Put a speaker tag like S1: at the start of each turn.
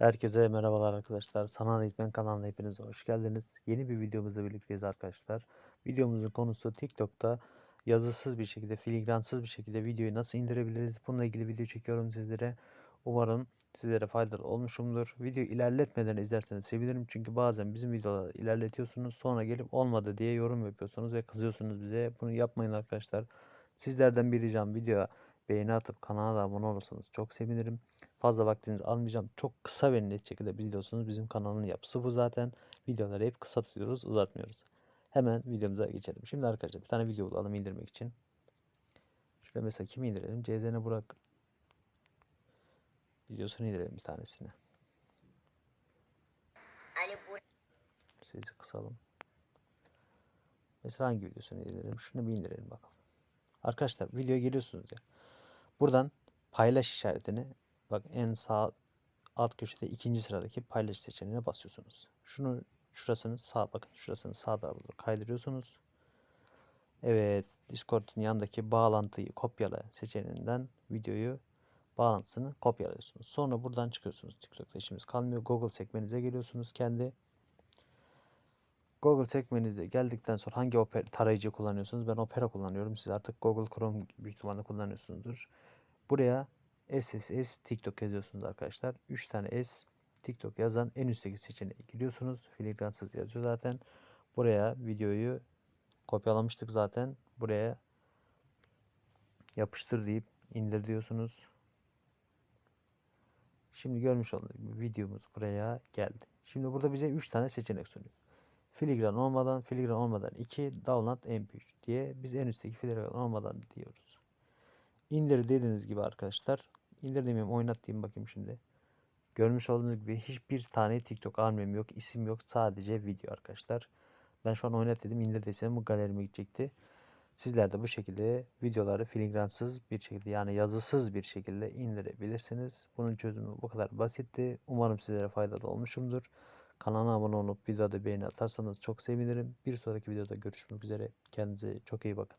S1: Herkese merhabalar arkadaşlar. Sanal Eğitmen kanalına hepiniz hoş geldiniz. Yeni bir videomuzla birlikteyiz arkadaşlar. Videomuzun konusu TikTok'ta yazısız bir şekilde, filigransız bir şekilde videoyu nasıl indirebiliriz? Bununla ilgili video çekiyorum sizlere. Umarım sizlere faydalı olmuşumdur. Videoyu ilerletmeden izlerseniz sevinirim. Çünkü bazen bizim videoları ilerletiyorsunuz. Sonra gelip olmadı diye yorum yapıyorsunuz ve kızıyorsunuz bize. Bunu yapmayın arkadaşlar. Sizlerden bir ricam videoya beğeni atıp kanala da abone olursanız çok sevinirim. Fazla vaktinizi almayacağım. Çok kısa ve net şekilde biliyorsunuz bizim kanalın yapısı bu zaten. Videoları hep kısa tutuyoruz, uzatmıyoruz. Hemen videomuza geçelim. Şimdi arkadaşlar bir tane video bulalım indirmek için. Şöyle mesela kimi indirelim? CZN Burak videosunu indirelim bir tanesini. Sesi kısalım. Mesela hangi videosunu indirelim? Şunu bir indirelim bakalım. Arkadaşlar videoya geliyorsunuz ya. Buradan paylaş işaretini bak en sağ alt köşede ikinci sıradaki paylaş seçeneğine basıyorsunuz. Şunu şurasını sağ bakın şurasını sağ tarafa kaydırıyorsunuz. Evet Discord'un yanındaki bağlantıyı kopyala seçeneğinden videoyu bağlantısını kopyalıyorsunuz. Sonra buradan çıkıyorsunuz. TikTok'ta işimiz kalmıyor. Google sekmenize geliyorsunuz. Kendi Google sekmenize geldikten sonra hangi tarayıcı kullanıyorsunuz? Ben Opera kullanıyorum. Siz artık Google Chrome büyük ihtimalle kullanıyorsunuzdur. Buraya SSS TikTok yazıyorsunuz arkadaşlar. 3 tane S TikTok yazan en üstteki seçeneğe giriyorsunuz. Filigransız yazıyor zaten. Buraya videoyu kopyalamıştık zaten. Buraya yapıştır deyip indir diyorsunuz. Şimdi görmüş olduğunuz gibi videomuz buraya geldi. Şimdi burada bize 3 tane seçenek sunuyor. Filigran olmadan, filigran olmadan 2, download mp3 diye biz en üstteki filigran olmadan diyoruz. İndir dediğiniz gibi arkadaşlar. İndir demeyeyim oynat bakayım şimdi. Görmüş olduğunuz gibi hiçbir tane TikTok albüm yok, isim yok. Sadece video arkadaşlar. Ben şu an oynat dedim. indir desem bu galerime gidecekti. Sizler de bu şekilde videoları filigransız bir şekilde yani yazısız bir şekilde indirebilirsiniz. Bunun çözümü bu kadar basitti. Umarım sizlere faydalı olmuşumdur. Kanala abone olup videoda beğeni atarsanız çok sevinirim. Bir sonraki videoda görüşmek üzere. Kendinize çok iyi bakın.